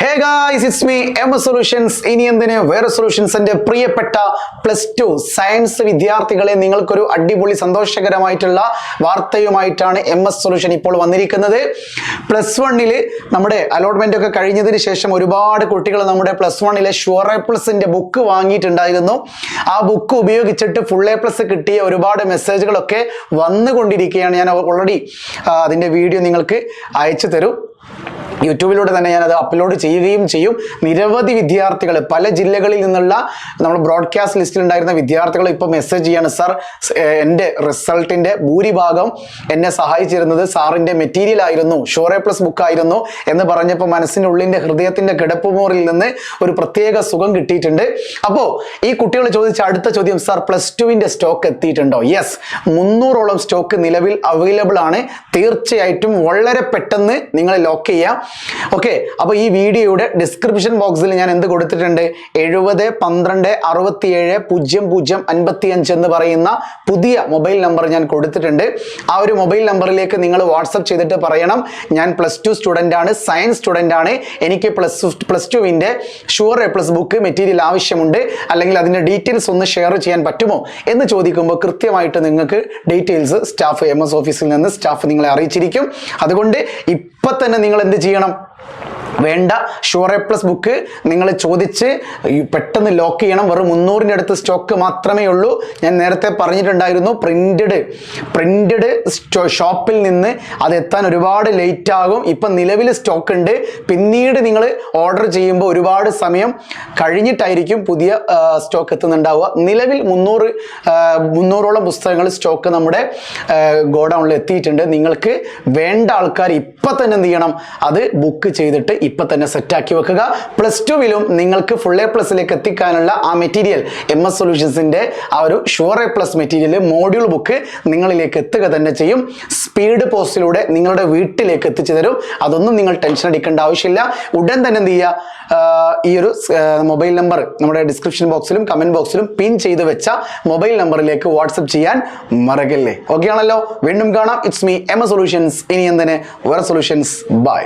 Hey guys it's me M solutions ഇനി എന്തിന്? വേറെ സൊല്യൂഷൻസിന്റെ പ്രിയപ്പെട്ട പ്ലസ് ടു സയൻസ് വിദ്യാർത്ഥികളെ നിങ്ങൾക്കൊരു അടിപൊളി സന്തോഷകരമായിട്ടുള്ള വാർത്തയുമായിട്ടാണ് എം എസ് സൊല്യൂഷൻ ഇപ്പോൾ വന്നിരിക്കുന്നത്. പ്ലസ് വണ്ണിൽ നമ്മുടെ അലോട്ട്മെന്റ് ഒക്കെ കഴിഞ്ഞതിന് ശേഷം ഒരുപാട് കുട്ടികൾ നമ്മുടെ പ്ലസ് വണ്ണിലെ ഷുവർ എ പ്ലസിന്റെ ബുക്ക് വാങ്ങിയിട്ടുണ്ടായിരുന്നു. ആ ബുക്ക് ഉപയോഗിച്ചിട്ട് ഫുൾ എ പ്ലസ് കിട്ടിയ ഒരുപാട് മെസ്സേജുകളൊക്കെ വന്നുകൊണ്ടിരിക്കുകയാണ്. ഞാൻ ഓൾറെഡി അതിന്റെ വീഡിയോ നിങ്ങൾക്ക് അയച്ചു തരും. യൂട്യൂബിലൂടെ തന്നെ ഞാനത് അപ്ലോഡ് ചെയ്യുകയും ചെയ്യും. നിരവധി വിദ്യാർത്ഥികൾ പല ജില്ലകളിൽ നിന്നുള്ള നമ്മൾ ബ്രോഡ്കാസ്റ്റ് ലിസ്റ്റിൽ ഉണ്ടായിരുന്ന വിദ്യാർത്ഥികൾ ഇപ്പോൾ മെസ്സേജ് ചെയ്യാണ്. സാർ എന്റെ റിസൾട്ടിന്റെ ഭൂരിഭാഗം എന്നെ സഹായിച്ചിരുന്നത് സാറിന്റെ മെറ്റീരിയൽ ആയിരുന്നു. ഷോറെ പ്ലസ് ബുക്ക് ആയിരുന്നു എന്ന് പറഞ്ഞപ്പോൾ മനസ്സിന്റെ ഉള്ളിന്റെ ഹൃദയത്തിന്റെ കിടപ്പുമോറിൽ നിന്ന് ഒരു പ്രത്യേക സുഖം കിട്ടിയിട്ടുണ്ട്. അപ്പോൾ ഈ കുട്ടികൾ ചോദിച്ച അടുത്ത ചോദ്യം സാർ പ്ലസ് ടുവിന്റെ സ്റ്റോക്ക് എത്തിയിട്ടുണ്ടോ? യെസ് മുന്നൂറോളം സ്റ്റോക്ക് നിലവിൽ അവൈലബിൾ ആണ്. തീർച്ചയായിട്ടും വളരെ പെട്ടെന്ന് നിങ്ങൾ ലോക്ക് ചെയ്യാം. ഓക്കെ അപ്പോൾ ഈ വീഡിയോയുടെ ഡിസ്ക്രിപ്ഷൻ ബോക്സിൽ ഞാൻ എന്ത് കൊടുത്തിട്ടുണ്ട്? എഴുപത് പന്ത്രണ്ട് അറുപത്തിയേഴ് പൂജ്യം പൂജ്യം അൻപത്തി അഞ്ച് എന്ന് പറയുന്ന പുതിയ മൊബൈൽ നമ്പർ ഞാൻ കൊടുത്തിട്ടുണ്ട്. ആ ഒരു മൊബൈൽ നമ്പറിലേക്ക് നിങ്ങൾ വാട്സപ്പ് ചെയ്തിട്ട് പറയണം. ഞാൻ പ്ലസ് ടു സ്റ്റുഡന്റ് ആണ് സയൻസ് സ്റ്റുഡന്റ് ആണ്. എനിക്ക് പ്ലസ് പ്ലസ് ടുവിന്റെ sure A plus book material ആവശ്യമുണ്ട്. അല്ലെങ്കിൽ അതിന്റെ ഡീറ്റെയിൽസ് ഒന്ന് ഷെയർ ചെയ്യാൻ പറ്റുമോ എന്ന് ചോദിക്കുമ്പോൾ കൃത്യമായിട്ട് നിങ്ങൾക്ക് ഡീറ്റെയിൽസ് സ്റ്റാഫ് എം എസ് ഓഫീസിൽ നിന്ന് സ്റ്റാഫ് നിങ്ങളെ അറിയിച്ചിരിക്കും. അതുകൊണ്ട് ഇപ്പം തന്നെ നിങ്ങൾ എന്ത് ചെയ്യണം? ചെയ്യണം. വേണ്ട. ഷുവർ എ പ്ലസ് ബുക്ക് നിങ്ങൾ ചോദിച്ച് പെട്ടെന്ന് ലോക്ക് ചെയ്യണം. വെറും മുന്നൂറിന്റെ അടുത്ത് സ്റ്റോക്ക് മാത്രമേ ഉള്ളൂ. ഞാൻ നേരത്തെ പറഞ്ഞിട്ടുണ്ടായിരുന്നു പ്രിന്റഡ് പ്രിന്റഡ് ഷോപ്പിൽ നിന്ന് അത് എത്താൻ ഒരുപാട് ലേറ്റ് ആകും. ഇപ്പം നിലവിൽ സ്റ്റോക്ക് ഉണ്ട്. പിന്നീട് നിങ്ങൾ ഓർഡർ ചെയ്യുമ്പോൾ ഒരുപാട് സമയം കഴിഞ്ഞിട്ടായിരിക്കും പുതിയ സ്റ്റോക്ക് എത്തുന്നുണ്ടാവുക. നിലവിൽ മുന്നൂറ് മുന്നൂറോളം പുസ്തകങ്ങൾ സ്റ്റോക്ക് നമ്മുടെ ഗോഡൗണിൽ എത്തിയിട്ടുണ്ട്. നിങ്ങൾക്ക് വേണ്ട ആൾക്കാർ ഇപ്പം തന്നെ എന്ത് ചെയ്യണം? അത് ബുക്ക് ചെയ്തിട്ട് ഇപ്പം തന്നെ സെറ്റാക്കി വെക്കുക. പ്ലസ് ടുവിലും നിങ്ങൾക്ക് ഫുൾ എ പ്ലസിലേക്ക് എത്തിക്കാനുള്ള ആ മെറ്റീരിയൽ എം എസ് സൊല്യൂഷൻസിന്റെ ആ ഒരു sure A plus material module book നിങ്ങളിലേക്ക് എത്തുക തന്നെ ചെയ്യും. സ്പീഡ് പോസ്റ്റിലൂടെ നിങ്ങളുടെ വീട്ടിലേക്ക് എത്തിച്ചു തരും. അതൊന്നും നിങ്ങൾ ടെൻഷൻ അടിക്കേണ്ട ആവശ്യമില്ല. ഉടൻ തന്നെ എന്ത് ചെയ്യുക? ഈ ഒരു മൊബൈൽ നമ്പർ നമ്മുടെ ഡിസ്ക്രിപ്ഷൻ ബോക്സിലും കമന്റ് ബോക്സിലും പിൻ ചെയ്ത് വെച്ച മൊബൈൽ നമ്പറിലേക്ക് വാട്സപ്പ് ചെയ്യാൻ മറകല്ലേ ഓക്കെ ആണല്ലോ? വീണ്ടും കാണാം. It's me M A solutions ഇനി എന്തിന്? വേറെ സൊല്യൂഷൻസ് ബൈ